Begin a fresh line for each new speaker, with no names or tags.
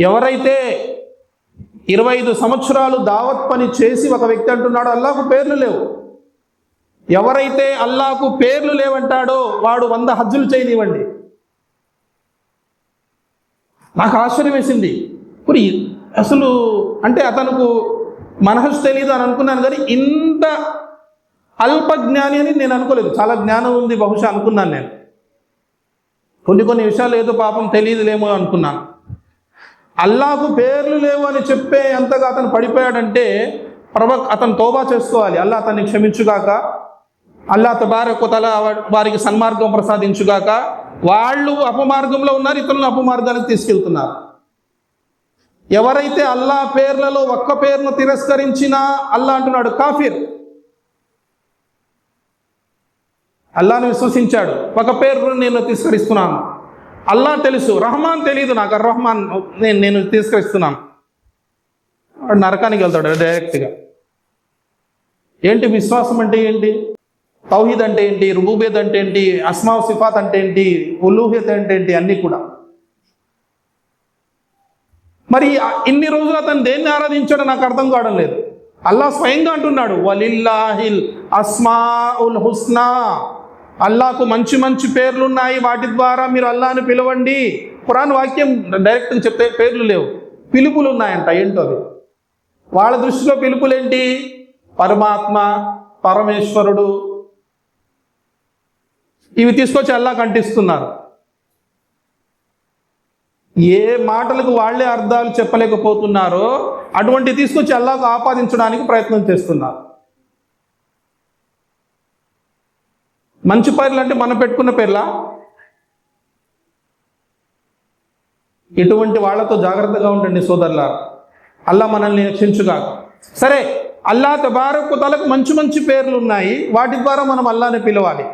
ఎవరైతే ఇరవై ఐదు సంవత్సరాలు దావత్ పని చేసి ఒక వ్యక్తి అంటున్నాడో అల్లాకు పేర్లు లేవు. ఎవరైతే అల్లాకు పేర్లు లేవంటాడో వాడు వంద హజ్జులు చేయనివ్వండి. నాకు ఆశ్చర్యం వేసింది. మరి అసలు అంటే అతనుకు మనహస్ తెలియదు అని అనుకున్నాను కానీ ఇంత అల్ప జ్ఞాని అని నేను అనుకోలేదు. చాలా జ్ఞానం ఉంది బహుశా అనుకున్నాను నేను. కొన్ని కొన్ని విషయాలు ఏదో పాపం తెలియదులేమో అనుకున్నాను. అల్లాకు పేర్లు లేవు అని చెప్పే అంతగా అతను పడిపోయాడంటే ప్రభ అతను తోబా చేసుకోవాలి. అల్లా అతన్ని క్షమించుగాక. అల్లా తబారకుతల వారికి సన్మార్గం ప్రసాదించుగాక. వాళ్ళు అపమార్గంలో ఉన్నారు ఇతరులను అపమార్గానికి తీసుకెళ్తున్నారు. ఎవరైతే అల్లా పేర్లలో ఒక్క పేరును తిరస్కరించినా అల్లా అంటున్నాడు కాఫిర్. అల్లాను విశ్వసించాడు. ఒక పేరును నేను తిరస్కరిస్తున్నాను. అల్లా తెలుసు రహమాన్ తెలియదు నాకు రహమాన్ నేను నేను తిరస్కరిస్తున్నాను. వాడు నరకానికి వెళ్తాడు డైరెక్ట్గా. ఏంటి విశ్వాసం అంటే ఏంటి? తౌహీద్ అంటే ఏంటి? రుబూబేద్ అంటే ఏంటి? అస్మా సిఫాత్ అంటే ఏంటి? ఉలూహిత్ అంటే ఏంటి? అన్నీ కూడా. మరి ఇన్ని రోజులు అతను దేన్ని ఆరాధించాడో నాకు అర్థం కావడం లేదు. అల్లా స్వయంగా అంటున్నాడు వలిల్లాహిల్ అస్మా ఉల్ హుస్నా. అల్లాకు మంచి మంచి పేర్లు ఉన్నాయి వాటి ద్వారా మీరు అల్లాను పిలవండి. ఖురాన్ వాక్యం డైరెక్ట్గా చెప్తే పేర్లు లేవు. పిలుపులు ఉన్నాయంట ఏంటో అవి వాళ్ళ దృష్టిలో పిలుపులేంటి? పరమాత్మ పరమేశ్వరుడు. ఇవి తీసుకొచ్చి అల్లా కంటిస్తున్నారు. ఏ మాటలకు వాళ్ళే అర్థాలు చెప్పలేకపోతున్నారో అటువంటి తీసుకొచ్చి అల్లాకు ఆపాదించడానికి ప్రయత్నం చేస్తున్నారు. మంచి పేర్లు అంటే మనం పెట్టుకున్న పేర్లా? ఇటువంటి వాళ్ళతో జాగ్రత్తగా ఉండండి సోదరుల అల్లా మనల్ని రక్షించుగాక సరే అల్లా తబారకు తలకు మంచి మంచి పేర్లు ఉన్నాయి. వాటి ద్వారా మనం అల్లాని పిలవాలి.